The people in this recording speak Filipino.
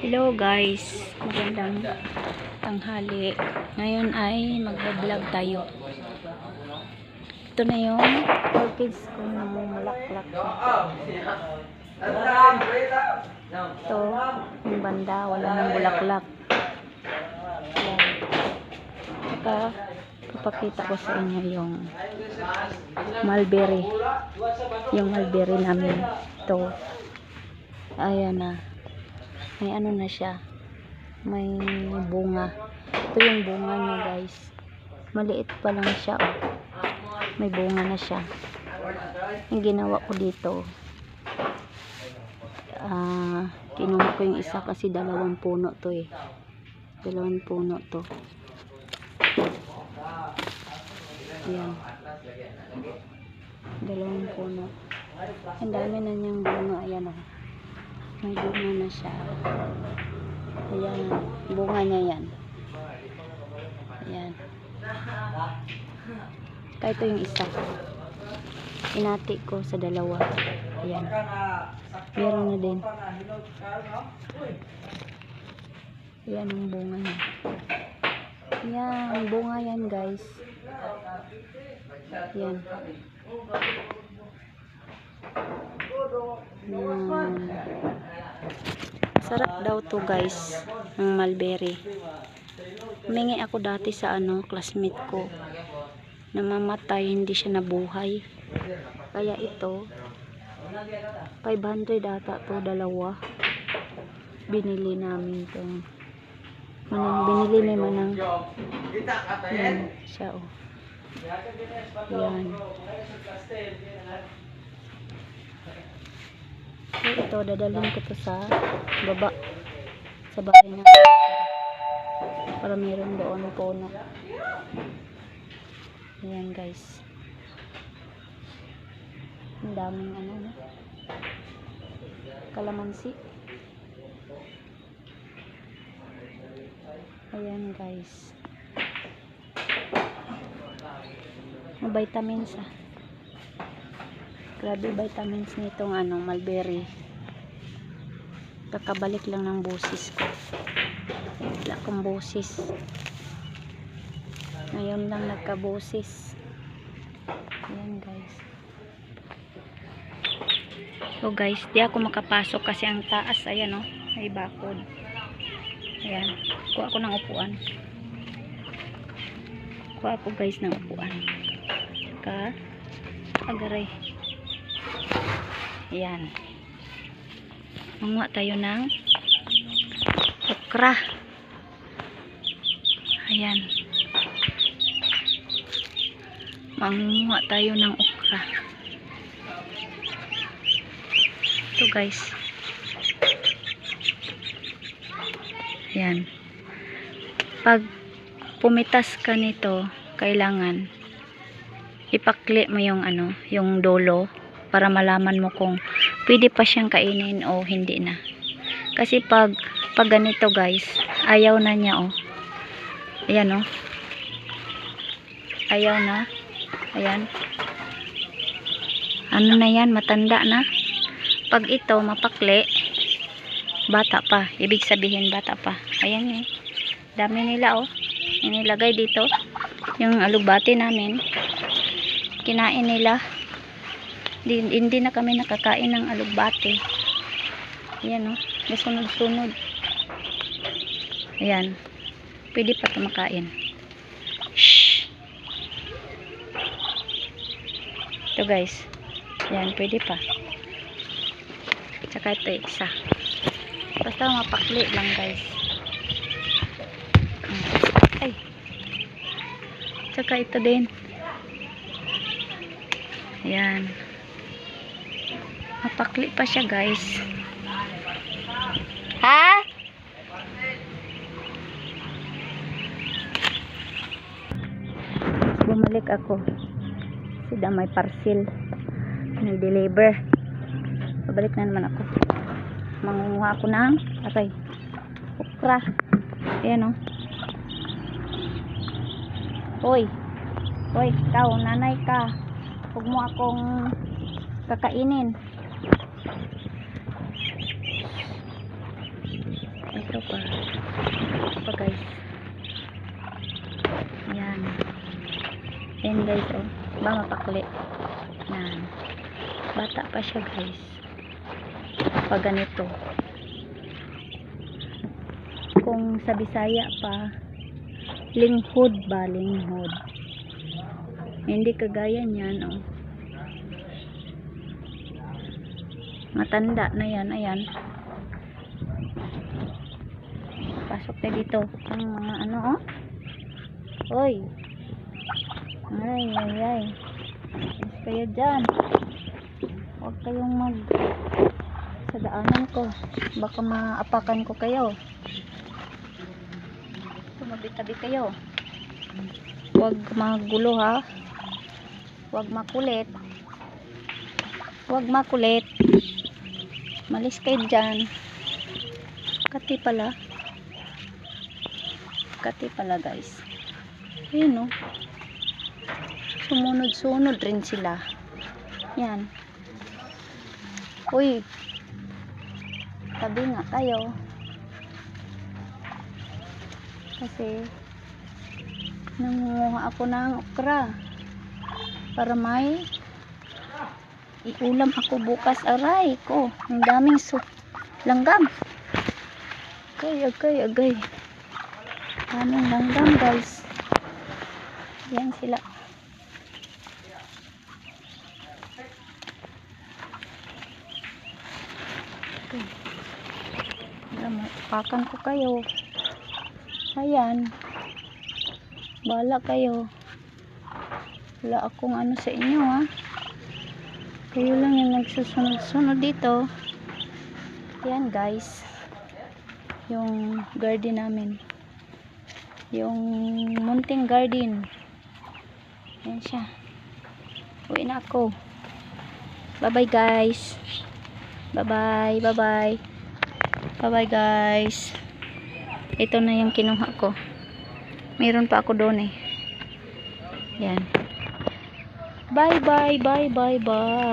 Hello guys, magandang tanghali. Ngayon ay magbablog tayo. Ito na yung orchids ko na mulaklak. Ito, yung banda, wala nang bulaklak. Saka, papakita ko sa inyo yung mulberry. Yung mulberry namin. Ito. Ayan na may ano na siya. May bunga. Ito yung bunga niya guys. Maliit pa lang siya oh. may bunga na siya. Yung ginawa ko dito ah kinuha ko yung isa kasi dalawang puno to eh. Dalawang puno to. Yan dalawang puno. Ang dami na niyang bunga. Ayan oh may bunga na siya. Ayan bunga niya yan. Ayan. Kaya yung isa. Inati ko sa dalawa. Ayan. Meron na din. Ayan ang bunga niya. Yan bunga yan guys. Yan yan Sarap daw to guys, ng mulberry. Humingi ako dati sa ano, classmate ko. Namamatay, hindi siya nabuhay. Kaya ito, 500 ata to dalawa. Binili namin to. Manang, binili may manang. Yan, siya oh. Yan. So, ito, dadalhin ko to sa baba. Sa bahay niya. Para meron doon puno. Ayan guys. Ang daming ano, no? Kalamansi. Ayan guys. May vitamins ah. Grabe vitamins nitong ano, mulberry. Kakabalik lang ng busis ko. Wala akong busis. Ngayon lang nagkabusis. Ayan guys. So guys, di ako makapasok kasi ang taas, ayan oh, may bakod. Ayan, kuha ako ng upuan. Kuha ako guys ng upuan. Ka, agaray. Ayan. Manguha tayo ng okra. Ayan. Manguha tayo ng okra. Ito guys. Ayan. Pag pumitas ka nito, kailangan ipakli mo yung ano, yung dolo para malaman mo kung pwede pa siyang kainin o hindi na. Kasi pag pag ganito guys, ayaw na niya oh. Ayan oh. Ayaw na. Ayan. Ano na yan, matanda na. Pag ito mapakli, bata pa. Ibig sabihin bata pa. Ayan eh. Dami nila oh. Inilagay dito. Yung alugbati namin. Kinain nila hindi, hindi na kami nakakain ng alugbate ayan o, oh, masunod-sunod ayan. Pwede pa tumakain. Shh ito guys. Ayan, pwede pa. Tsaka ito isa. Basta mapakli lang guys. Ay! Tsaka ito din. Ayan Mapakli pa siya, guys. Ha? Bumalik ako. Sida may parcel. Nag-deliver. Pabalik na naman ako. Mangunguha ako ng atay. Okra. Ayan, oh. Hoy. Hoy, ikaw, nanay ka. Huwag mo akong kakainin. Ito pa. Ito pa guys. Yan. Yan guys oh. Ba mapakli. Yan. Bata pa siya guys. Pag ganito. Kung sa Bisaya pa, linghod ba? Linghod. Hindi kagaya niyan oh. Matanda na yan. Ayan. Pasok na dito. Ang mga ano oh. Hoy. Ay, ay, ay. Yes, kayo dyan. Huwag kayong mag sa daanan ko. Baka maapakan ko kayo. Tumabi-tabi kayo. Huwag magulo ha. Huwag makulit. Huwag makulit. Malis kayo dyan. Kati pala. Kati pala guys. Ayun oh. Sumunod-sunod rin sila. Yan. Uy. Tabi nga kayo. Kasi nangunguha ako ng okra. Para may iulam ako bukas aray ko. Ang daming soup. Langgam. Agay, agay, agay. Daming langgam guys. Yan sila. Okay. Pakan ko kayo. Ayan. Bala kayo. Wala akong ano sa inyo ha. Kayo lang yung nagsusunod-sunod dito. Yan guys. Yung garden namin. Yung munting garden. Yan siya. Uwi na ako. Bye-bye guys. Bye-bye. Bye-bye. Bye-bye guys. Ito na yung kinuha ko. Meron pa ako doon eh. Yan. Bye-bye. Bye-bye. Bye.